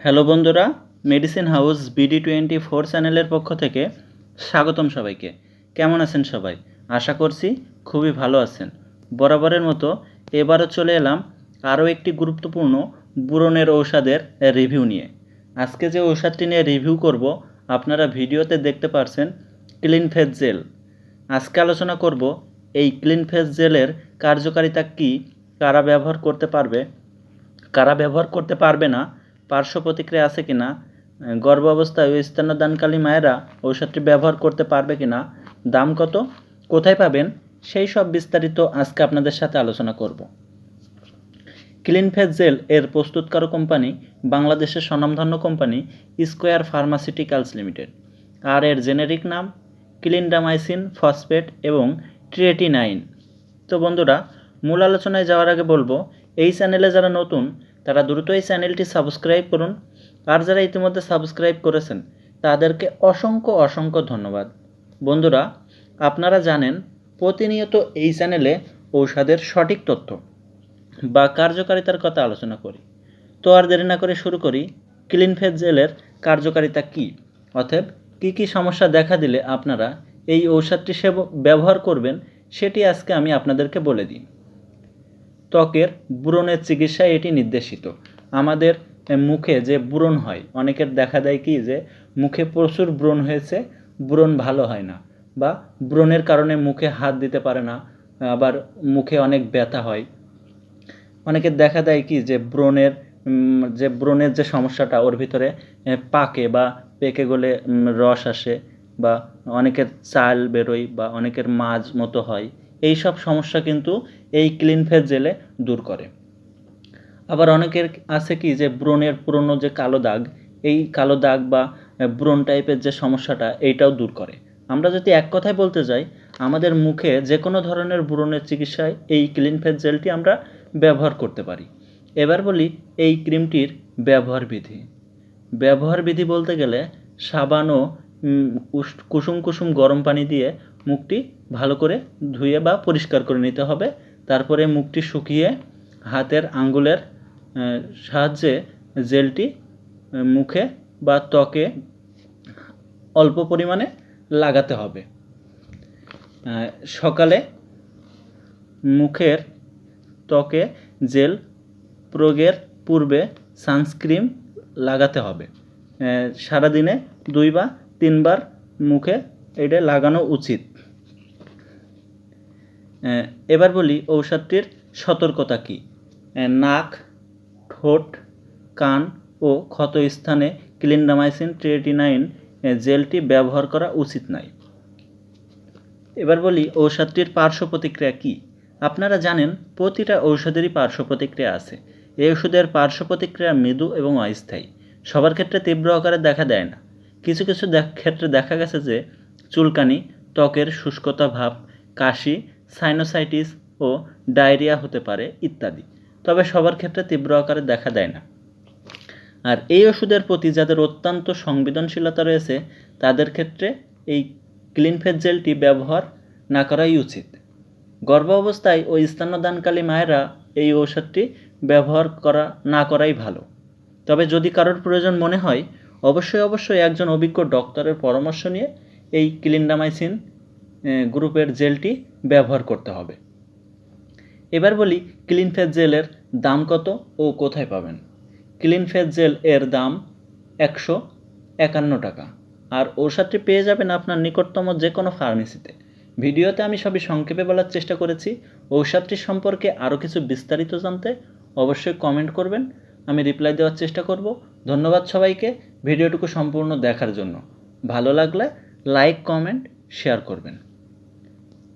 Hello বন্ধুরা medicine house BD twenty four চ্যানেলের পক্ষ থেকে স্বাগতম সবাইকে। কেমন আছেন সবাই? আশা করছি খুবই ভালো আছেন। বরাবরের মতো এবারও চলে এলাম আরও একটি গুরুত্বপূর্ণ বুরনের ঔষধের রিভিউ নিয়ে। আজকে যে ঔষধটি নিয়ে রিভিউ করব, আপনারা ভিডিওতে দেখতে পারছেন ক্লিন ফেস জেল আজকে আলোচনা করব এই ক্লিন ফেস জেলের কার্যকারিতা কী, কারা ব্যবহার করতে পারবে, কারা ব্যবহার করতে পারবে না পার্শ্ব প্রতিক্রিয়া আছে কি না? গর্ভ অবস্থায় ও স্তন্যদানকালী মায়েরা ঔষধটি ব্যবহার করতে পারবে কি না? দাম কত? কোথায় পাবেন? সেই সব বিস্তারিত আজকে আপনাদের সাথে আলোচনা করব। ক্লিন ফেস জেল এর প্রস্তুতকারক কোম্পানি বাংলাদেশের স্বনামধন্য কোম্পানি স্কোয়ার ফার্মাসিউটিক্যালস লিমিটেড। আর এর জেনেরিক নাম ক্লিনডামাইসিন ফসফেট এবং ট্রিয়েটিনাইন। তো বন্ধুরা, মূল আলোচনায় যাওয়ার আগে বলব, এই চ্যানেলে যারা নতুন তারা দ্রুত এই চ্যানেলটি সাবস্ক্রাইব করুন। আর যারা ইতিমধ্যে সাবস্ক্রাইব করেছেন, তাদেরকে অসংখ্য অসংখ্য ধন্যবাদ। বন্ধুরা, আপনারা জানেন, প্রতিনিয়ত এই চ্যানেলে ঔষধের সঠিক তথ্য বা কার্যকারিতার কথা আলোচনা করি। তো আর দেরি না করে শুরু করি ক্লিন ফেস জেলের কার্যকারিতা কী? অতএব, কী কী সমস্যা দেখা দিলে আপনারা এই ঔষধটি সেব ব্যবহার করবেন, সেটি আজকে আমি আপনাদেরকে বলে দিই। ত্বকের ব্রণের চিকিৎসায় এটি নির্দেশিত। আমাদের মুখে যে ব্রণ হয়, অনেকের দেখা দেয় কি যে মুখে প্রচুর ব্রণ হয়েছে ব্রণ ভালো হয় না বা ব্রণের কারণে মুখে হাত দিতে পারে না, আবার মুখে অনেক ব্যথা হয়। অনেকের দেখা দেয় কি যে ব্রণের যে ব্রণের যে সমস্যাটা, ওর ভিতরে পাকে বা পেকে গলে রস আসে বা অনেকের চাল বেরোয় বা অনেকের মাঝ মতো হয়। এই সব সমস্যা কিন্তু এই ক্লিন ফেস জেলে দূর করে। আবার অনেকের আছে কি যে ব্রণের পুরনো যে কালো দাগ, এই কালো দাগ বা ব্রণ টাইপের যে সমস্যাটা, এইটাও দূর করে। আমরা যদি এক কথায় বলতে যাই, আমাদের মুখে যে কোনো ধরনের ব্রণের চিকিৎসায় এই ক্লিন ফেস জেলটি আমরা ব্যবহার করতে পারি। এবার বলি এই ক্রিমটির ব্যবহার বিধি। ব্যবহার বিধি বলতে গেলে সাবান ও কুসুম কুসুম গরম পানি দিয়ে মুখটি ভালো করে ধুয়ে বা পরিষ্কার করে নিতে হবে। তারপরে মুখটি শুকিয়ে হাতের আঙ্গুলের সাহায্যে জেলটি মুখে বা ত্বকে অল্প পরিমাণে লাগাতে হবে। সকালে মুখের ত্বকে জেল প্রয়োগের পূর্বে সানস্ক্রিন লাগাতে হবে। সারাদিনে দুই বা তিনবার মুখে এটা লাগানো উচিত। এবার বলি ঔষধটির সতর্কতা কী? নাক, ঠোঁট, কান ও ক্ষত স্থানে ক্লিনডামাইসিন ট্রিয়েটিনাইন জেলটি ব্যবহার করা উচিত নয়। এবার বলি ঔষধটির পার্শ্ব প্রতিক্রিয়া কী? আপনারা জানেন প্রতিটা ঔষধেরই পার্শ্ব প্রতিক্রিয়া আছে। এই ওষুধের পার্শ্ব প্রতিক্রিয়া মৃদু এবং অস্থায়ী। সবার ক্ষেত্রে তীব্র আকারে দেখা দেয় না। কিছু কিছু ক্ষেত্রে দেখা গেছে যে চুলকানি, ত্বকের শুষ্কতা ভাব, কাশি সাইনোসাইটিস ও ডায়রিয়া হতে পারে ইত্যাদি। তবে সবার ক্ষেত্রে তীব্র আকারে দেখা দেয় না। আর এই ওষুধের প্রতি যাদের অত্যন্ত সংবেদনশীলতা রয়েছে, তাদের ক্ষেত্রে এই ক্লিন ফেস জেলটি ব্যবহার না করাই উচিত। গর্ভ অবস্থায় ও স্তন্যদানকালী মায়েরা এই ঔষধটি ব্যবহার করা না করাই ভালো। তবে যদি কারোর প্রয়োজন মনে হয় অবশ্যই অবশ্যই একজন অভিজ্ঞ ডক্টরের পরামর্শ নিয়ে এই ক্লিনডামাইসিন গ্রুপের জেলটি ব্যবহার করতে হবে। এবার বলি ক্লিন ফেস জেলের দাম কত ও কোথায় পাবেন? ক্লিন ফেস জেল এর দাম একশো একান্ন টাকা। আর ঔষধটি পেয়ে যাবেন আপনার নিকটতম যে কোনো ফার্মেসিতে। ভিডিওতে আমি সবই সংক্ষেপে বলার চেষ্টা করেছি। ঔষধটি সম্পর্কে আরও কিছু বিস্তারিত জানতে অবশ্যই কমেন্ট করবেন। আমি রিপ্লাই দেওয়ার চেষ্টা করব। ধন্যবাদ সবাইকে। ভিডিওটুকু সম্পূর্ণ দেখার জন্য। ভালো লাগলে লাইক কমেন্ট শেয়ার করবেন।